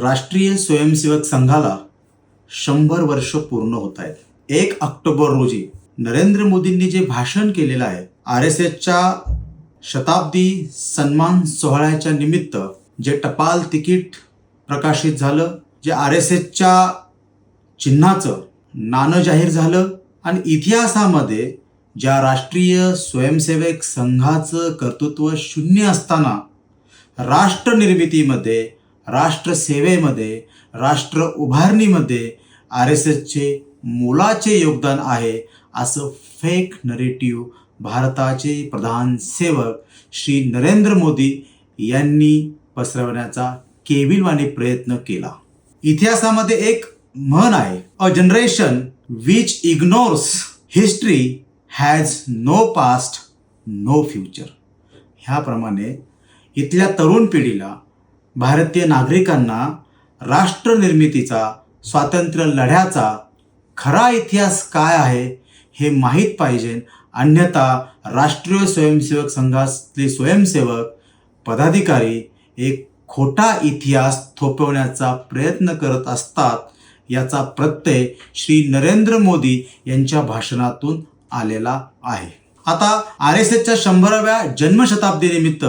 राष्ट्रीय स्वयंसेवक संघाला शंभर वर्ष पूर्ण होत आहेत. एक ऑक्टोबर रोजी नरेंद्र मोदींनी जे भाषण केलेलं आहे आर एस एसच्या शताब्दी सन्मान सोहळ्याच्या निमित्त जे टपाल तिकीट प्रकाशित झालं जे आर एस एसच्या चिन्हाचं नाणं जाहीर झालं आणि इतिहासामध्ये ज्या राष्ट्रीय स्वयंसेवक संघाचं कर्तृत्व शून्य असताना राष्ट्रनिर्मितीमध्ये राष्ट्रसेवेमध्ये राष्ट्र उभारणीमध्ये आर एस एसचे मोलाचे योगदान आहे असं फेक नरेटिव्ह भारताचे प्रधान सेवक श्री नरेंद्र मोदी यांनी पसरवण्याचा केविलवाणी प्रयत्न केला. इतिहासामध्ये एक म्हण आहे a generation which ignores history has no past no future ह्याप्रमाणे इथल्या तरुण पिढीला भारतीय नागरिकांना राष्ट्रनिर्मितीचा स्वातंत्र्य लढ्याचा खरा इतिहास काय आहे हे माहीत पाहिजे. अन्यथा राष्ट्रीय स्वयंसेवक संघातले स्वयंसेवक पदाधिकारी एक खोटा इतिहास थोपवण्याचा प्रयत्न करत असतात याचा प्रत्यय श्री नरेंद्र मोदी यांच्या भाषणातून आलेला आहे. आता आर एस एसच्या शंभराव्या जन्मशताब्दीनिमित्त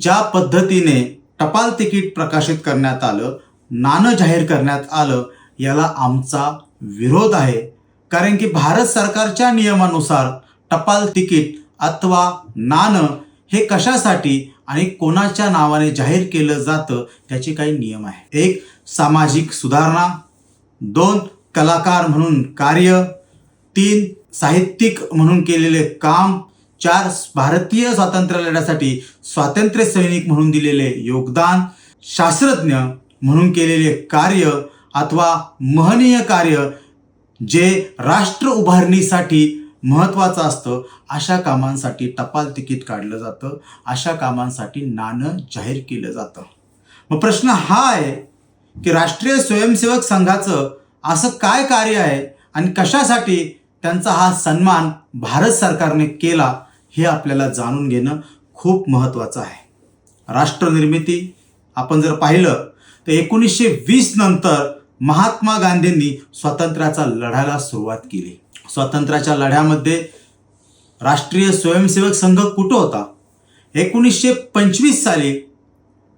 ज्या पद्धतीने टपाल तिकीट प्रकाशित करण्यात आलं नाणं जाहीर करण्यात आलं याला आमचा विरोध आहे. कारण की भारत सरकारच्या नियमानुसार टपाल तिकीट अथवा नाणं हे कशासाठी आणि कोणाच्या नावाने जाहीर केलं जातं त्याचे काही नियम आहे. एक सामाजिक सुधारणा. दोन कलाकार म्हणून कार्य. तीन साहित्यिक म्हणून केलेले काम. चार भारतीय स्वातंत्र्य लढ्यासाठी स्वातंत्र्य सैनिक म्हणून दिलेले योगदान शास्त्रज्ञ म्हणून केलेले कार्य अथवा महनीय कार्य जे राष्ट्र उभारणीसाठी महत्त्वाचं असतं अशा कामांसाठी टपाल तिकीट काढलं जातं अशा कामांसाठी नाणं जाहीर केलं जातं. मग प्रश्न हा आहे की राष्ट्रीय स्वयंसेवक संघाचं असं काय कार्य आहे आणि कशासाठी त्यांचा हा सन्मान भारत सरकारने केला हे आपल्याला जाणून घेणं खूप महत्त्वाचं आहे. राष्ट्रनिर्मिती आपण जर पाहिलं तर एकोणीसशे वीस नंतर महात्मा गांधींनी स्वातंत्र्याचा लढ्याला सुरुवात केली. स्वातंत्र्याच्या लढ्यामध्ये राष्ट्रीय स्वयंसेवक संघ कुठं होता? एकोणीसशे पंचवीस साली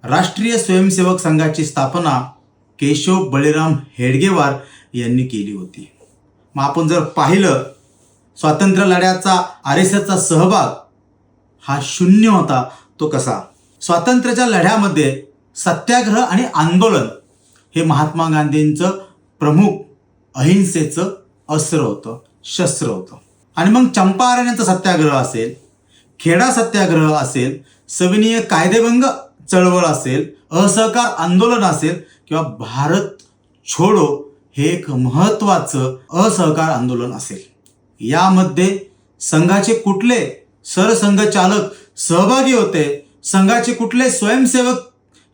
राष्ट्रीय स्वयंसेवक संघाची स्थापना केशव बळीराम हेडगेवार यांनी केली होती. मग आपण जर पाहिलं स्वातंत्र्य लढ्याचा आर एस एसचा सहभाग हा शून्य होता तो कसा? स्वातंत्र्याच्या लढ्यामध्ये सत्याग्रह आणि आंदोलन हे महात्मा गांधींचं प्रमुख अहिंसेचं अस्त्र होतं शस्त्र होतं. आणि मग चंपारण्याचा सत्याग्रह असेल खेडा सत्याग्रह असेल सविनीय कायदेभंग चळवळ असेल असहकार आंदोलन असेल किंवा भारत छोडो हे एक महत्त्वाचं असहकार आंदोलन असेल. यामध्ये संघाचे कुठले सरसंघचालक सहभागी होते? संघाचे कुठले स्वयंसेवक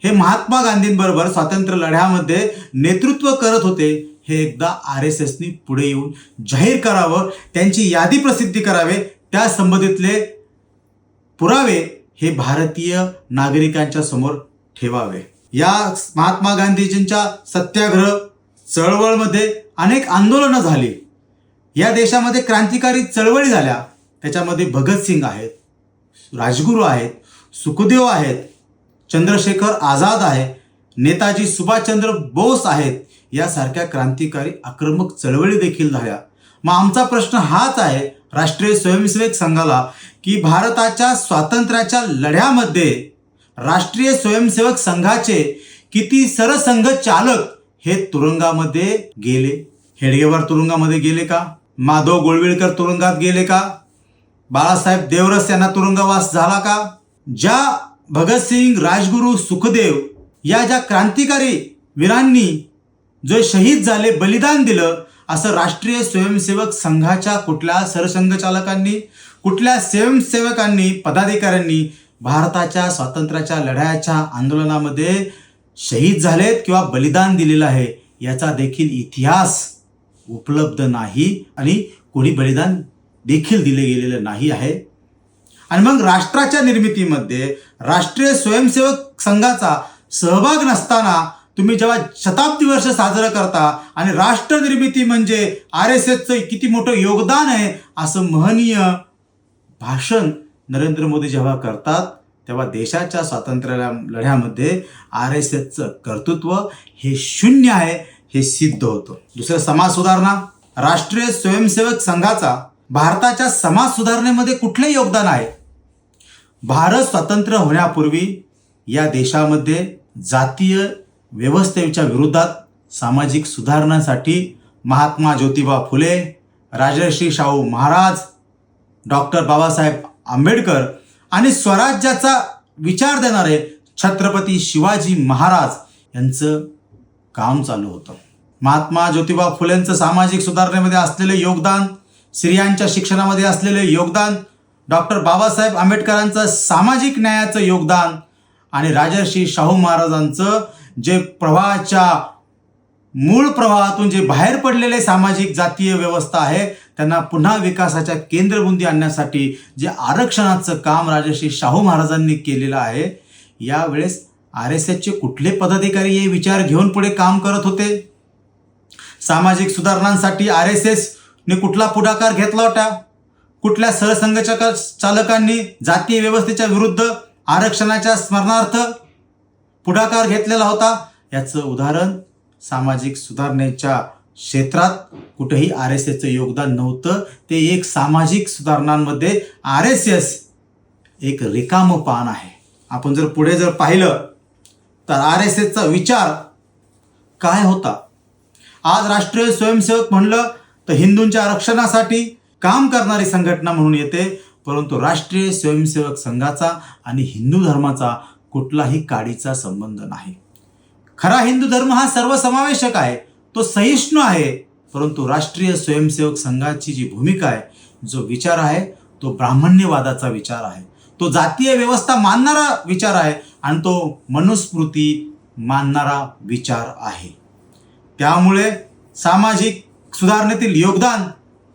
हे महात्मा गांधींबरोबर स्वातंत्र्य लढ्यामध्ये नेतृत्व करत होते? हे एकदा आर एस एसनी पुढे येऊन जाहीर करावं त्यांची यादी प्रसिद्धी करावे त्या संबंधितले पुरावे हे भारतीय नागरिकांच्या समोर ठेवावे. या महात्मा गांधीजींच्या सत्याग्रह चळवळमध्ये अनेक आंदोलनं झाली. या देशामध्ये क्रांतिकारी चळवळी झाल्या. त्याच्यामध्ये भगतसिंग आहेत राजगुरू आहेत सुखदेव आहेत चंद्रशेखर आझाद आहे नेताजी सुभाषचंद्र बोस आहेत. यासारख्या क्रांतिकारी आक्रमक चळवळी देखील झाल्या. मग आमचा प्रश्न हाच आहे राष्ट्रीय स्वयंसेवक संघाला की भारताच्या स्वातंत्र्याच्या लढ्यामध्ये राष्ट्रीय स्वयंसेवक संघाचे किती सरसंघ चालक हे तुरुंगामध्ये गेले? हेडगेवार तुरुंगामध्ये गेले का? माधव गोळवेळकर तुरुंगात गेले का? बाळासाहेब देवरस यांना तुरुंगवास झाला का? ज्या भगतसिंग राजगुरू सुखदेव या ज्या क्रांतिकारी वीरांनी जो शहीद झाले बलिदान दिलं असं राष्ट्रीय स्वयंसेवक संघाच्या कुठल्या सरसंघचालकांनी कुठल्या स्वयंसेवकांनी पदाधिकाऱ्यांनी भारताच्या स्वातंत्र्याच्या लढ्याच्या आंदोलनामध्ये शहीद झालेत किंवा बलिदान दिलेलं आहे याचा देखील इतिहास उपलब्ध नाही आणि कोणी बलिदान देखील दिले गेलेलं नाही आहे. आणि मग राष्ट्राच्या निर्मितीमध्ये राष्ट्रीय स्वयंसेवक संघाचा सहभाग नसताना तुम्ही जेव्हा शताब्दी वर्ष साजरं करता आणि राष्ट्र निर्मिती म्हणजे आर एस एसचं किती मोठं योगदान आहे असं महनीय भाषण नरेंद्र मोदी जेव्हा करतात तेव्हा देशाच्या स्वातंत्र्य लढ्यामध्ये आर एस एसचं कर्तृत्व हे शून्य आहे. हे सिद्ध होतं. दुसरं समाज सुधारणा. राष्ट्रीय स्वयंसेवक संघाचा भारताच्या समाज सुधारणेमध्ये कुठले योगदान आहे? भारत स्वतंत्र होण्यापूर्वी या देशामध्ये जातीय व्यवस्थेच्या विरोधात सामाजिक सुधारणांसाठी महात्मा ज्योतिबा फुले राजर्षी शाहू महाराज डॉक्टर बाबासाहेब आंबेडकर आणि स्वराज्याचा विचार देणारे छत्रपती शिवाजी महाराज यांचं काम चालू होतं. महात्मा ज्योतिबा फुलेंचं सामाजिक सुधारणेमध्ये असलेले योगदान स्त्रियांच्या शिक्षणामध्ये असलेले योगदान डॉक्टर बाबासाहेब आंबेडकरांचं सामाजिक न्यायाचं योगदान आणि राजर्षी शाहू महाराजांचं जे प्रवाहाच्या मूळ प्रवाहातून जे बाहेर पडलेले सामाजिक जातीय व्यवस्था आहे त्यांना पुन्हा विकासाच्या केंद्रबुंदी आणण्यासाठी जे आरक्षणाचं काम राजर्षी शाहू महाराजांनी केलेलं आहे यावेळेस आर एस एसचे कुठले पदाधिकारी हे विचार घेऊन पुढे काम करत होते? सामाजिक सुधारणांसाठी आर एस एसने कुठला पुढाकार घेतला होता? कुठल्या सरसंघचालक चालकांनी जातीय व्यवस्थेच्या विरुद्ध आरक्षणाच्या स्मरणार्थ पुढाकार घेतलेला होता? याचं उदाहरण सामाजिक सुधारणेच्या क्षेत्रात कुठेही आर एस एसचं योगदान नव्हतं. ते एक सामाजिक सुधारणांमध्ये आर एस एस एक रिकामं पान आहे. आपण जर पुढे जर पाहिलं तर आर एस एसचा विचार काय होता? आज राष्ट्रीय स्वयंसेवक म्हणलं तर हिंदूंच्या रक्षणासाठी काम करणारी संघटना म्हणून येते परंतु राष्ट्रीय स्वयंसेवक संघाचा आणि हिंदू धर्माचा कुठलाही काडीचा संबंध नाही. खरा हिंदू धर्म हा सर्वसमावेशक आहे तो सहिष्णू आहे परंतु राष्ट्रीय स्वयंसेवक संघाची जी भूमिका आहे जो विचार आहे तो ब्राह्मण्यवादाचा विचार आहे. तो जातीय व्यवस्था मानणारा विचार आहे आणि तो मनुस्मृती मानणारा विचार आहे. त्यामुळे सामाजिक सुधारणेतील योगदान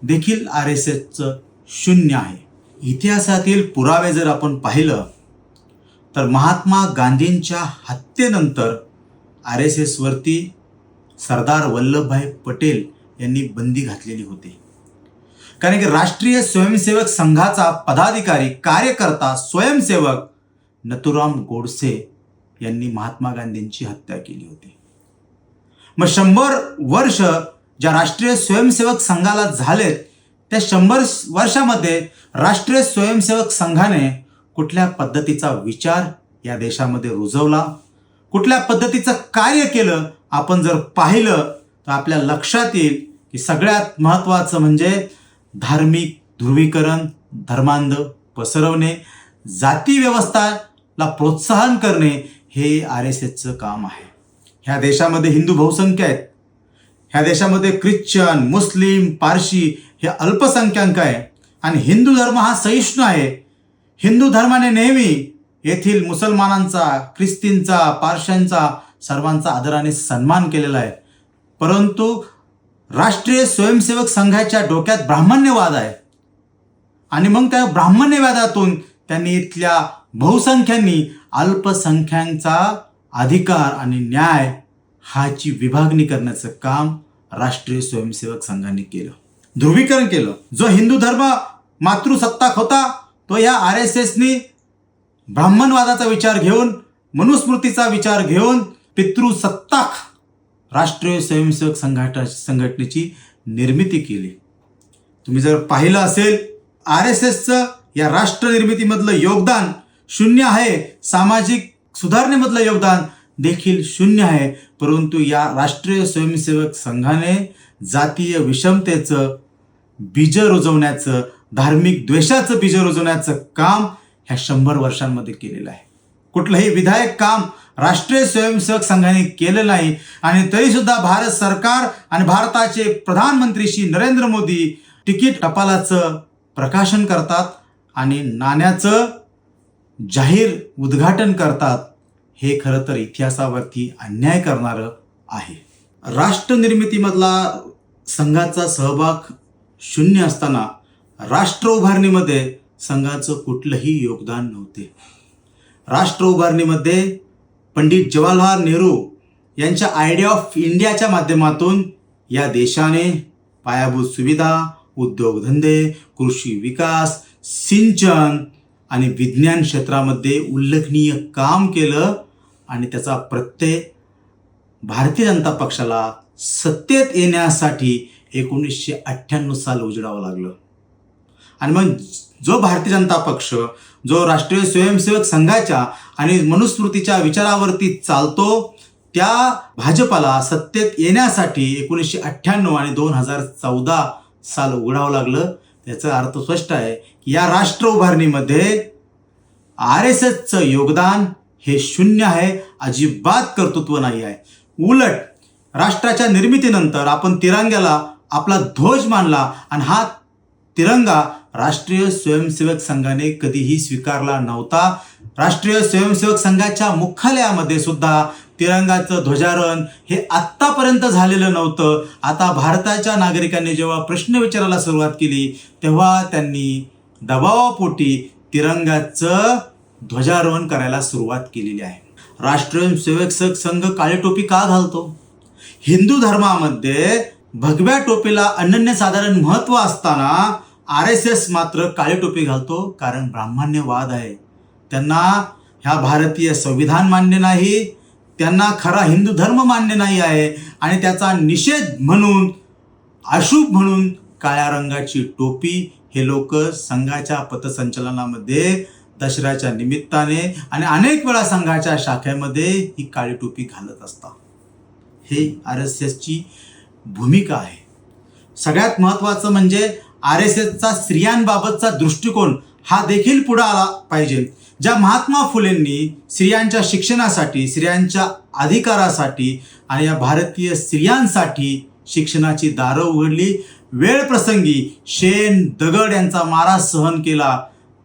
देखील आर एस एसचं शून्य आहे. इतिहासातील पुरावे जर आपण पाहिलं तर महात्मा गांधींच्या हत्येनंतर आर एस एसवरती सरदार वल्लभभाई पटेल यांनी बंदी घातलेली होती. कारण की राष्ट्रीय स्वयंसेवक संघाचा पदाधिकारी कार्यकर्ता स्वयंसेवक नथुराम गोडसे यांनी महात्मा गांधींची हत्या केली होती. मग शंभर वर्ष ज्या राष्ट्रीय स्वयंसेवक संघाला झालेत त्या शंभर वर्षामध्ये राष्ट्रीय स्वयंसेवक संघाने कुठल्या पद्धतीचा विचार या देशामध्ये रुजवला? कुठल्या पद्धतीचं कार्य केलं? आपण जर पाहिलं तर आपल्या लक्षात येईल की सगळ्यात महत्त्वाचं म्हणजे धार्मिक ध्रुवीकरण धर्मांध पसरवणे जाती व्यवस्था ला प्रोत्साहन करणे हे आर एस एसचं काम आहे. ह्या देशामध्ये हिंदू बहुसंख्य आहेत. ह्या देशामध्ये ख्रिश्चन मुस्लिम पारशी हे अल्पसंख्याक आहे आणि हिंदू धर्म हा सहिष्णू आहे. हिंदू धर्माने नेहमी येथील मुसलमानांचा ख्रिस्तींचा पारशांचा सर्वांचा आदराने सन्मान केलेला आहे. परंतु राष्ट्रीय स्वयंसेवक संघाच्या डोक्यात ब्राह्मण्यवाद आहे. आणि मग त्या ब्राह्मण्यवादातून त्यांनी इथल्या बहुसंख्यांनी अल्पसंख्यांचा अधिकार आणि न्याय हाची विभागणी करण्याचं काम राष्ट्रीय स्वयंसेवक संघाने केलं. ध्रुवीकरण केलं. जो हिंदू धर्म मातृसत्ताक होता तो या आर एस एसनी ब्राह्मणवादाचा विचार घेऊन मनुस्मृतीचा विचार घेऊन पितृसत्ताक राष्ट्रीय स्वयंसेवक संघाटा संघटनेची निर्मिती केली. तुम्ही जर पाहिलं असेल आर एस एसचं या राष्ट्र निर्मितीमधलं योगदान शून्य आहे. सामाजिक सुधारणेमधलं योगदान देखील शून्य आहे. परंतु या राष्ट्रीय स्वयंसेवक संघाने जातीय विषमतेचं बीज रुजवण्याचं धार्मिक द्वेषाचं बीज रुजवण्याचं काम ह्या शंभर वर्षांमध्ये केलेलं आहे. कुठलंही विधायक काम राष्ट्रीय स्वयंसेवक संघाने केलं नाही आणि तरीसुद्धा भारत सरकार आणि भारताचे प्रधानमंत्री श्री नरेंद्र मोदी तिकीट टपालाचं प्रकाशन करतात आणि नाण्याचं जाहीर उद्घाटन करतात हे खरं तर इतिहासावरती अन्याय करणारं आहे. राष्ट्रनिर्मितीमधला संघाचा सहभाग शून्य असताना राष्ट्र उभारणीमध्ये संघाचं कुठलंही योगदान नव्हते. राष्ट्र उभारणीमध्ये पंडित जवाहरलाल नेहरू यांच्या आयडिया ऑफ इंडियाच्या माध्यमातून या देशाने पायाभूत सुविधा उद्योगधंदे कृषी विकास सिंचन आणि विज्ञान क्षेत्रामध्ये उल्लेखनीय काम केलं आणि त्याचा प्रत्यय भारतीय जनता पक्षाला सत्तेत येण्यासाठी एकोणीसशे अठ्ठ्याण्णव साल उजडावं लागलं. आणि मग जो भारतीय जनता पक्ष जो राष्ट्रीय स्वयंसेवक संघाच्या आणि मनुस्मृतीच्या विचारावरती चालतो त्या भाजपाला सत्तेत येण्यासाठी एकोणीसशे अठ्ठ्याण्णव आणि दोन हजार चौदा साल उघडावं लागलं. त्याचा अर्थ स्पष्ट आहे या राष्ट्र उभारणीमध्ये आर एस एसचं योगदान हे शून्य आहे अजिबात कर्तृत्व नाही आहे. उलट राष्ट्राच्या निर्मितीनंतर आपण तिरंग्याला आपला ध्वज मानला आणि हा तिरंगा राष्ट्रीय स्वयंसेवक संघाने कधीही स्वीकारला नव्हता. राष्ट्रीय स्वयंसेवक संघाच्या मुख्यालयामध्ये सुद्धा तिरंगाचं ध्वजारोहण हे आत्तापर्यंत झालेलं नव्हतं. आता भारताच्या नागरिकांनी जेव्हा प्रश्न विचारायला सुरुवात केली तेव्हा त्यांनी दबावापोटी तिरंगाचं ध्वजारोहण करायला सुरुवात केलेली आहे. राष्ट्रीय सेवक संघ काळी टोपी का घालतो? हिंदू धर्मामध्ये भगव्या टोपीला अनन्यसाधारण महत्त्व असताना आर एस एस मात्र काळी टोपी घालतो कारण ब्राह्मण्यवाद आहे. त्यांना ह्या भारतीय संविधान मान्य नाही त्यांना खरा हिंदू धर्म मान्य नाही आहे आणि त्याचा निषेध म्हणून अशुभ म्हणून काळ्या रंगाची टोपी हे लोक संघाच्या पथसंचलनामध्ये दसऱ्याच्या निमित्ताने आणि अनेक वेळा संघाच्या शाखेमध्ये ही काळी टोपी घालत असतात. हे आर एस एसची भूमिका आहे. सगळ्यात महत्त्वाचं म्हणजे आर एस एसचा स्त्रियांबाबतचा दृष्टिकोन हा देखील पुढे आला पाहिजे. ज्या महात्मा फुलेंनी स्त्रियांच्या शिक्षणासाठी स्त्रियांच्या अधिकारासाठी आणि या भारतीय स्त्रियांसाठी शिक्षणाची दारं उघडली वेळ प्रसंगी शेण दगड यांचा मारा सहन केला.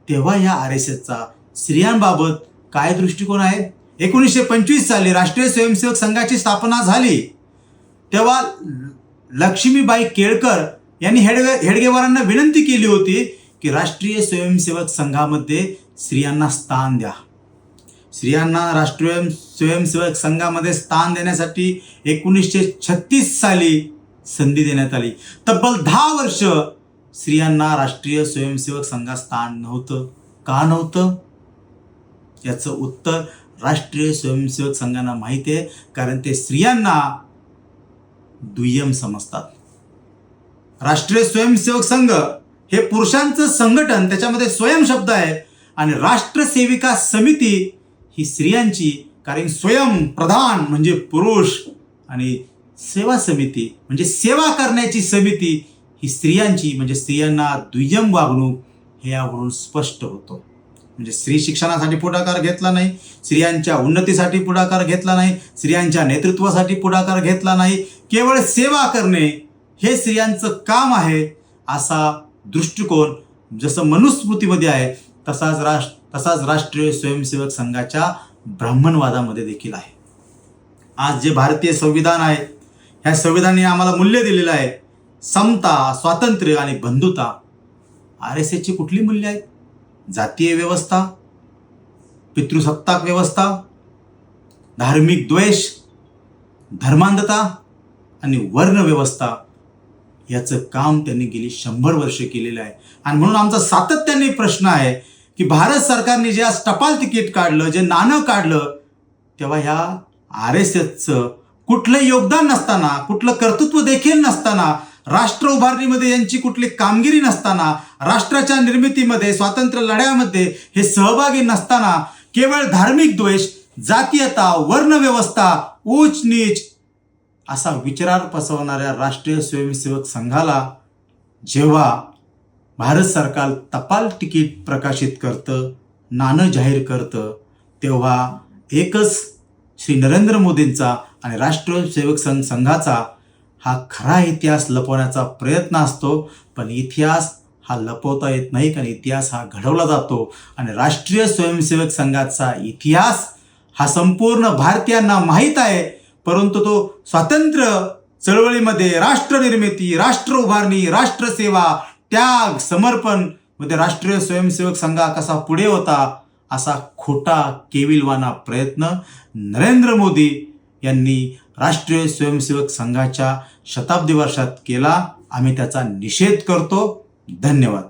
तेव्हा या आर एस एसचा स्त्रियांबाबत काय दृष्टिकोन आहे? एकोणीसशे पंचवीस साली राष्ट्रीय स्वयंसेवक संघाची स्थापना झाली. तेव्हा लक्ष्मीबाई केळकर यांनी हेडगे हेडगेवारांना विनंती केली होती की राष्ट्रीय स्वयंसेवक संघामध्ये स्त्रियांना स्थान द्या. स्त्रियांना राष्ट्रीय स्वयंसेवक संघामध्ये स्थान देण्यासाठी एकोणीसशे छत्तीस साली संधी देण्यात आली. तब्बल दहा वर्ष स्त्रियांना राष्ट्रीय स्वयंसेवक संघात स्थान नव्हतं. का नव्हतं? याचं उत्तर राष्ट्रीय स्वयंसेवक संघांना माहिती आहे कारण ते स्त्रियांना दुय्यम समजतात. राष्ट्रीय स्वयंसेवक संघ हे पुरुषांचं संघटन त्याच्यामध्ये स्वयं शब्द आहे आणि राष्ट्रसेविका समिती ही स्त्रियांची कारण स्वयं प्रधान म्हणजे पुरुष आणि सेवा समिती म्हणजे सेवा करण्याची समिती ही स्त्रियांची म्हणजे स्त्रियांना दुय्यम वागणूक हे यावरून स्पष्ट होतो. म्हणजे स्त्री शिक्षणासाठी पुढाकार घेतला नाही स्त्रियांच्या उन्नतीसाठी पुढाकार घेतला नाही स्त्रियांच्या नेतृत्वासाठी पुढाकार घेतला नाही. केवळ सेवा करणे हे स्त्रियांचं काम आहे असा दृष्टिकोन जसं मनुस्मृतीमध्ये आहे तसाच राष्ट्र तसाच राष्ट्रीय स्वयंसेवक संघाच्या ब्राह्मणवादामध्ये देखील आहे. आज जे भारतीय संविधान आहे ह्या संविधानाने आम्हाला मूल्य दिलेलं आहे. समता स्वातंत्र्य आणि बंधुता. आर एस एसची कुठली मूल्य आहेत? जातीय व्यवस्था पितृसत्ताक व्यवस्था धार्मिक द्वेष धर्मांधता आणि वर्ण व्यवस्था. याचं काम त्यांनी गेली शंभर वर्ष केलेलं आहे. आणि म्हणून आमचा सातत्याने प्रश्न आहे की भारत सरकारने जे आज टपाल तिकीट काढलं जे नाणं काढलं तेव्हा ह्या आर एस एसचं कुठलं योगदान नसताना कुठलं कर्तृत्व देखील नसताना राष्ट्र उभारणीमध्ये यांची कुठली कामगिरी नसताना राष्ट्राच्या निर्मितीमध्ये स्वातंत्र्य लढ्यामध्ये हे सहभागी नसताना केवळ धार्मिक द्वेष जातीयता वर्णव्यवस्था ऊच नीच असा विचार पसरवणाऱ्या राष्ट्रीय स्वयंसेवक संघाला जेव्हा भारत सरकार टपाल तिकीट प्रकाशित करतं नाणं जाहीर करतं तेव्हा एकच श्री नरेंद्र मोदींचा आणि राष्ट्रीय सेवक संघ संघाचा हा खरा इतिहास लपवण्याचा प्रयत्न असतो पण इतिहास हा लपवता येत नाही कारण इतिहास हा घडवला जातो. आणि राष्ट्रीय स्वयंसेवक संघाचा इतिहास हा संपूर्ण भारतीयांना माहीत आहे परंतु तो स्वातंत्र्य चळवळीमध्ये राष्ट्रनिर्मिती राष्ट्र उभारणी राष्ट्रसेवा त्याग समर्पणमध्ये राष्ट्रीय स्वयंसेवक संघा कसा पुढे होता असा खोटा केविलवाना प्रयत्न नरेंद्र मोदी यांनी राष्ट्रीय स्वयंसेवक संघाच्या शताब्दी वर्षात केला. आम्ही त्याचा निषेध करतो. धन्यवाद.